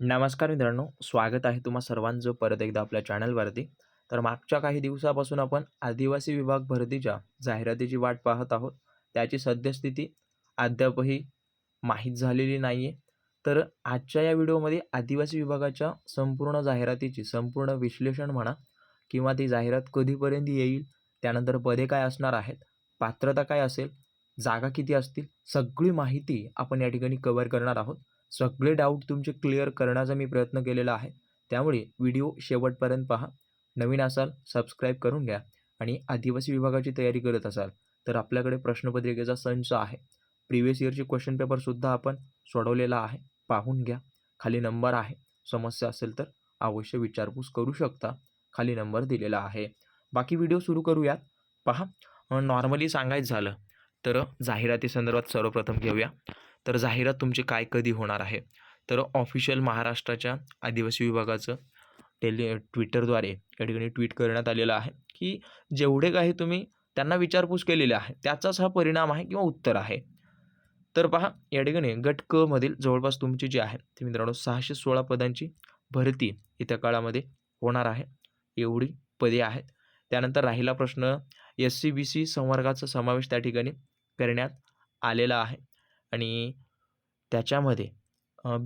नमस्कार मित्रांनो स्वागत आहे तुम्हा सर्वांचं परत एकदा आपल्या चॅनलवरती. तर मागच्या काही दिवसापासून आपण आदिवासी विभाग भरतीच्या जाहिरातीची वाट पाहत आहोत. त्याची सद्यस्थिती अद्यापही माहीत झालेली नाही आहे तर आजच्या या व्हिडिओमध्ये आदिवासी विभागाच्या संपूर्ण जाहिरातीची संपूर्ण विश्लेषण म्हणा किंवा ती जाहिरात कधीपर्यंत येईल त्यानंतर पदे काय असणार आहेत पात्रता काय असेल जागा किती असतील सगळी माहिती आपण या ठिकाणी कवर करणार आहोत. सगळे डाऊट तुमचे क्लिअर करण्याचा मी प्रयत्न केलेला आहे. त्यामुळे व्हिडिओ शेवटपर्यंत पहा. नवीन असाल सबस्क्राईब करून घ्या. आणि आदिवासी विभागाची तयारी करत असाल तर आपल्याकडे प्रश्नपत्रिकेचा संच आहे. प्रिव्हियस इयरचे क्वेश्चन पेपरसुद्धा आपण सोडवलेला आहे. पाहून घ्या. खाली नंबर आहे. समस्या असेल तर अवश्य विचारपूस करू शकता. खाली नंबर दिलेला आहे. बाकी व्हिडिओ सुरू करूयात. पहा. नॉर्मली सांगायचं झालं तर जाहिराती संदर्भात सर्वप्रथम घेऊया. तर जाहिरात तुमची काय कधी होणार आहे? तर ऑफिशियल महाराष्ट्राच्या आदिवासी विभागाचं टेली ट्विटरद्वारे या ठिकाणी ट्विट करण्यात आलेलं आहे की जेवढे काही तुम्ही त्यांना विचारपूस केलेली आहे त्याचाच हा परिणाम आहे किंवा उत्तर आहे. तर पहा या ठिकाणी गट क मधील जवळपास तुमची जी आहे ती मित्रांनो सहाशे सोळा पदांची भरती येत्या काळामध्ये होणार आहे. एवढी पदे आहेत. त्यानंतर राहिला प्रश्न एस सी बी सी संवर्गाचा समावेश त्या ठिकाणी करण्यात आलेला आहे. आणि त्याच्यामध्ये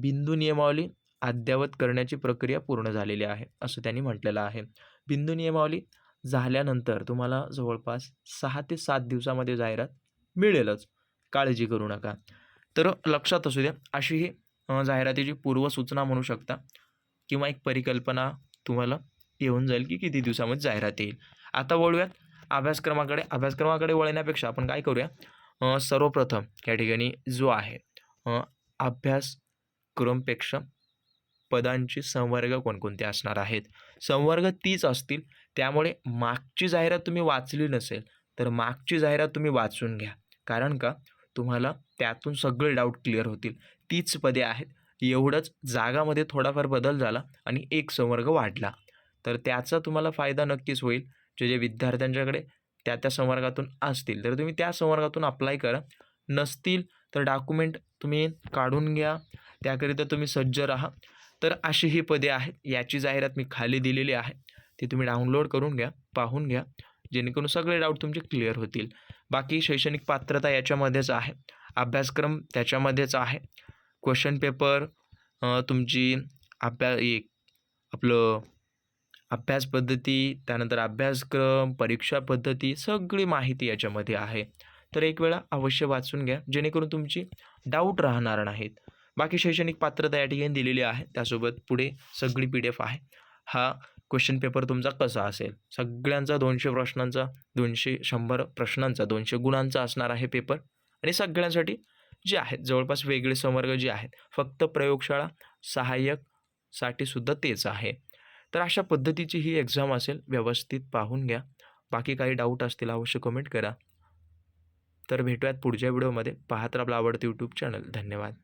बिंदू नियमावली अद्ययावत करण्याची प्रक्रिया पूर्ण झालेली आहे असं त्यांनी म्हटलेलं आहे. बिंदू नियमावली झाल्यानंतर तुम्हाला जवळपास सहा ते सात दिवसामध्ये जाहिरात मिळेलच. काळजी करू नका. तर लक्षात असू द्या अशी ही जाहिरातीची पूर्वसूचना म्हणू शकता किंवा एक परिकल्पना तुम्हाला येऊन जाईल की किती दिवसामध्ये जाहिरात येईल. आता वळूयात अभ्यासक्रमाकडे अभ्यासक्रमाकडे वळण्यापेक्षा आपण काय करूया? सर्वप्रथम या ठिकाणी जो आहे अभ्यासक्रमपेक्षा पदांची संवर्ग कोणकोणते असणार आहेत? संवर्ग तीच असतील त्यामुळे मागची जाहिरात तुम्ही वाचली नसेल तर मागची जाहिरात तुम्ही वाचून घ्या. कारण का? तुम्हाला त्यातून सगळे डाऊट क्लिअर होतील. तीच पदे आहेत. एवढंच जागामध्ये थोडाफार बदल झाला आणि एक संवर्ग वाढला. तर त्याचा तुम्हाला फायदा नक्कीच होईल. जे जे विद्यार्थ्यांच्याकडे त्या त्या संवर्गातून असतील. तर तुम्ही त्या संवर्गातून अप्लाय करा. नसतील तर डॉक्युमेंट तुम्ही काढून घ्या. त्याकरिता तुम्ही सज्ज राहा. तर अशी ही पदे आहेत. याची जाहिरात मी खाली दिलेली आहे. ती तुम्ही डाउनलोड करून घ्या पाहून घ्या. जेणेकरून सगळे डाऊट तुमचे क्लिअर होतील. बाकी शैक्षणिक पात्रता याच्यामध्येच आहे. अभ्यासक्रम त्याच्यामध्येच आहे. क्वेश्चन पेपर तुमची अभ्या एक आपलं अभ्यास पद्धती त्यानंतर अभ्यासक्रम परीक्षा पद्धती सगळी माहिती याच्यामध्ये आहे. तर एक वेळा अवश्य वाचून घ्या जेणेकरून तुमची डाऊट राहणार नाहीत. बाकी शैक्षणिक पात्रता या ठिकाणी दिलेली आहे त्यासोबत पुढे सगळी पी डी एफ आहे. हा क्वेश्चन पेपर तुमचा कसा असेल? सगळ्यांचा दोनशे प्रश्नांचा दोनशे शंभर प्रश्नांचा दोनशे गुणांचा असणार आहे पेपर आणि सगळ्यांसाठी जे आहेत जवळपास वेगळे संवर्ग जे आहेत फक्त प्रयोगशाळा सहाय्यकसाठीसुद्धा तेच आहे. तर अशा पद्धतीची ही एक्झाम असेल व्यवस्थित पाहून घ्या. बाकी काही डाऊट असतील अवश्य कमेंट करा. तर भेटूयात पुढच्या व्हिडिओमध्ये. पाहत राहा आपलं आवडतं यूट्यूब चॅनल धन्यवाद.